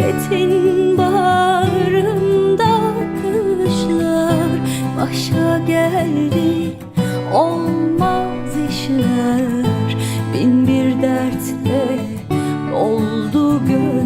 Hasretin bağrımda kışlar başa geldi. Olmaz işler. Bin bir dertle oldu göz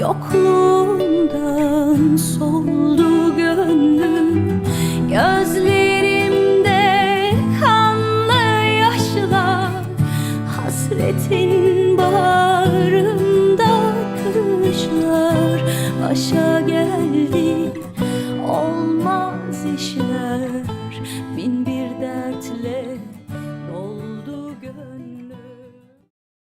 Yokluğundan soldu gönlüm. Gözlerimde kanlı yaşlar. Hasretin bağrımda kırışlar. Başa geldi olmaz işler. Bin bir dertle doldu gönlüm.